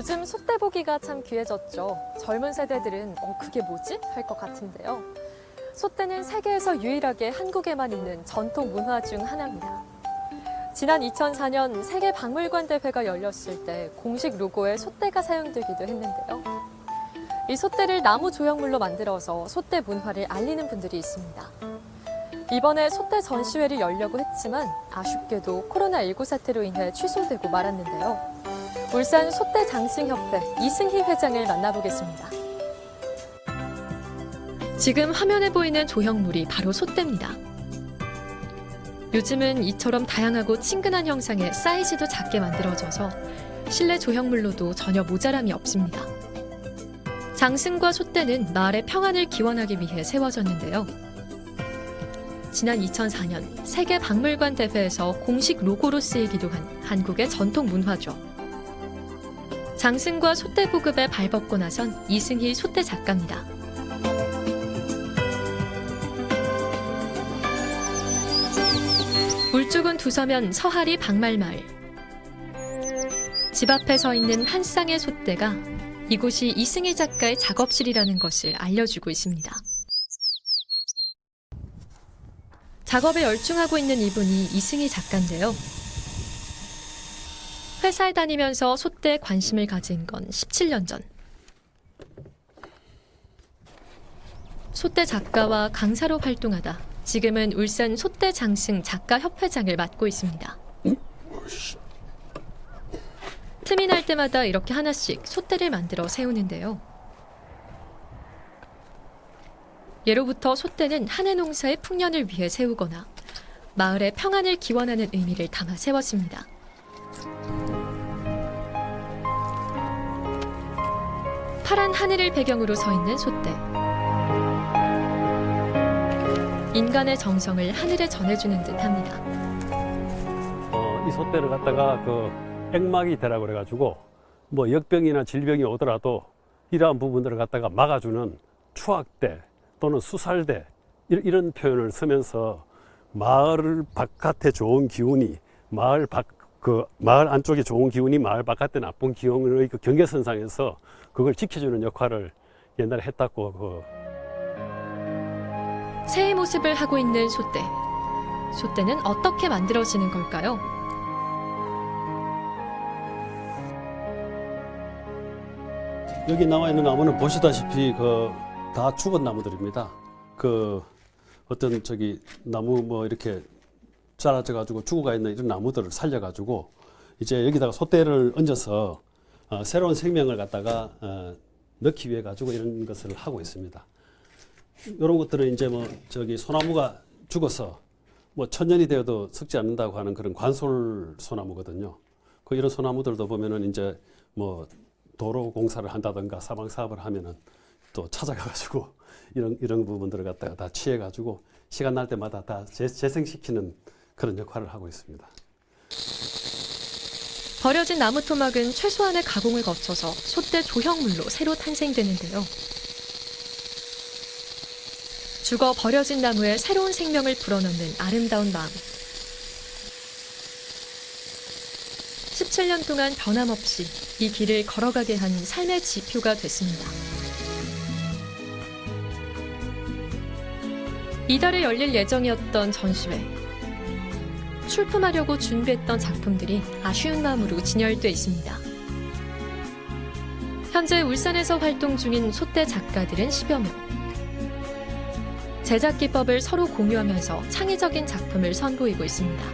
요즘 솥대 보기가 참 귀해졌죠. 젊은 세대들은 어 그게 뭐지? 할 것 같은데요. 솥대는 세계에서 유일하게 한국에만 있는 전통 문화 중 하나입니다. 지난 2004년 세계 박물관 대회가 열렸을 때 공식 로고에 솥대가 사용되기도 했는데요. 이 솥대를 나무 조형물로 만들어서 솥대 문화를 알리는 분들이 있습니다. 이번에 솥대 전시회를 열려고 했지만 아쉽게도 코로나19 사태로 인해 취소되고 말았는데요. 울산 솥대 장승협회 이승희 회장을 만나보겠습니다. 지금 화면에 보이는 조형물이 바로 솥대입니다. 요즘은 이처럼 다양하고 친근한 형상의 사이즈도 작게 만들어져서 실내 조형물로도 전혀 모자람이 없습니다. 장승과 솥대는 마을의 평안을 기원하기 위해 세워졌는데요. 지난 2004년 세계 박물관 대회에서 공식 로고로 쓰이기도 한 한국의 전통 문화죠. 장승과 보급에 발벗고 나선 이승희 솥대 작가입니다. 울주군 두서면 서하리 박말마을. 집 앞에 서 있는 한 쌍의 솥대가 이곳이 이승희 작가의 작업실이라는 것을 알려주고 있습니다. 작업에 열중하고 있는 이분이 이승희 작가인데요. 회사에 다니면서 솥대에 관심을 가진 건 17년 전. 솥대 작가와 강사로 활동하다 지금은 울산 솥대 장승 작가 협회장을 맡고 있습니다. 틈이 날 때마다 이렇게 하나씩 솥대를 만들어 세우는데요. 예로부터 솥대는 한해 농사의 풍년을 위해 세우거나 마을의 평안을 기원하는 의미를 담아 세웠습니다. 파란 하늘을 배경으로 서 있는 솥대. 인간의 정성을 하늘에 전해주는 듯합니다. 어, 이 소대를 갖다가 그 액막이 되라고 그래가지고 뭐 역병이나 질병이 오더라도 이러한 부분들을 갖다가 막아주는 추악대 또는 수살대 이- 이런 표현을 쓰면서 마을 바깥에 좋은 기운이 마을 밖 그 마을 안쪽에 좋은 기운이 마을 바깥에 나쁜 기운의 그 경계선상에서 그걸 지켜주는 역할을 옛날에 했다고 그 새의 모습을 하고 있는 솥대. 솥대는 어떻게 만들어지는 걸까요? 여기 나와 있는 나무는 보시다시피 그 다 죽은 나무들입니다. 그 어떤 저기 나무 뭐 이렇게 자라져 가지고 죽어가 있는 이런 나무들을 살려 가지고 이제 여기다가 솥대를 얹어서 어, 새로운 생명을 갖다가 어, 넣기 위해 가지고 이런 것을 하고 있습니다. 이런 것들은 이제 뭐 저기 소나무가 죽어서 뭐 천년이 되어도 썩지 않는다고 하는 그런 관솔 소나무거든요. 그 이런 소나무들도 보면은 이제 뭐 도로 공사를 한다든가 사방 사업을 하면은 또 찾아가가지고 이런 이런 부분들을 갖다가 다 취해가지고 시간 날 때마다 다 재, 재생시키는 그런 역할을 하고 있습니다. 버려진 나무 토막은 최소한의 가공을 거쳐서 솥대 조형물로 새로 탄생되는데요. 죽어 버려진 나무에 새로운 생명을 불어넣는 아름다운 마음. 17년 동안 변함없이 이 길을 걸어가게 한 삶의 지표가 됐습니다. 이달에 열릴 예정이었던 전시회. 출품하려고 준비했던 작품들이 아쉬운 마음으로 진열돼 있습니다. 현재 울산에서 활동 중인 솥대 작가들은 10여 명. 제작 기법을 서로 공유하면서 창의적인 작품을 선보이고 있습니다.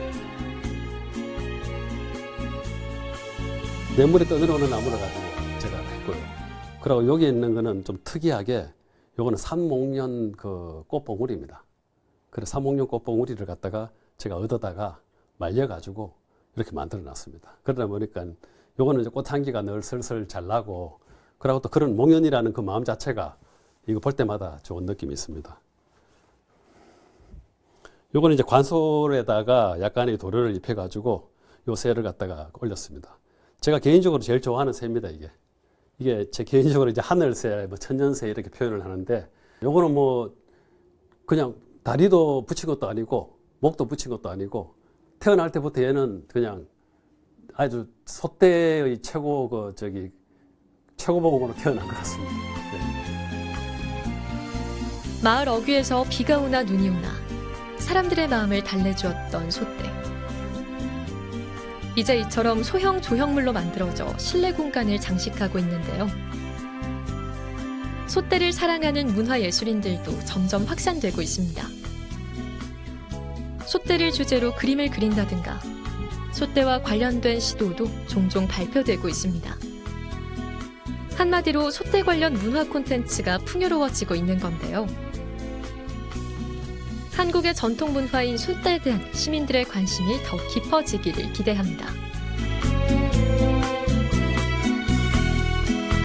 뇌물에 떠들어오는 나무를 가지고 제가 했고요. 그리고 여기 있는 거는 좀 특이하게 요거는 산목련 그 꽃봉우리입니다. 그래서 산목련 꽃봉우리를 갖다가 제가 얻어다가 말려가지고 이렇게 만들어 놨습니다. 그러다 보니까 요거는 이제 꽃향기가 늘 슬슬 잘 나고 그리고 또 그런 목련이라는 그 마음 자체가 이거 볼 때마다 좋은 느낌이 있습니다. 요거는 이제 관솔에다가 약간의 도료를 입혀가지고 요 새를 갖다가 올렸습니다. 제가 개인적으로 제일 좋아하는 새입니다, 이게. 이게 제 개인적으로 이제 하늘새, 뭐 천년새 이렇게 표현을 하는데, 요거는 뭐 그냥 다리도 붙인 것도 아니고, 목도 붙인 것도 아니고, 태어날 때부터 얘는 그냥 아주 소대의 최고 그 저기 최고봉으로 태어난 것 같습니다. 네. 마을 어귀에서 비가 오나 눈이 오나 사람들의 마음을 달래주었던 솥대. 이제 이처럼 소형 조형물로 만들어져 실내 공간을 장식하고 있는데요. 솥대를 사랑하는 문화예술인들도 점점 확산되고 있습니다. 솥대를 주제로 그림을 그린다든가 솥대와 관련된 시도도 종종 발표되고 있습니다. 한마디로 솥대 관련 문화 콘텐츠가 풍요로워지고 있는 건데요. 한국의 전통 문화인 솥대에 대한 시민들의 관심이 더 깊어지기를 기대합니다.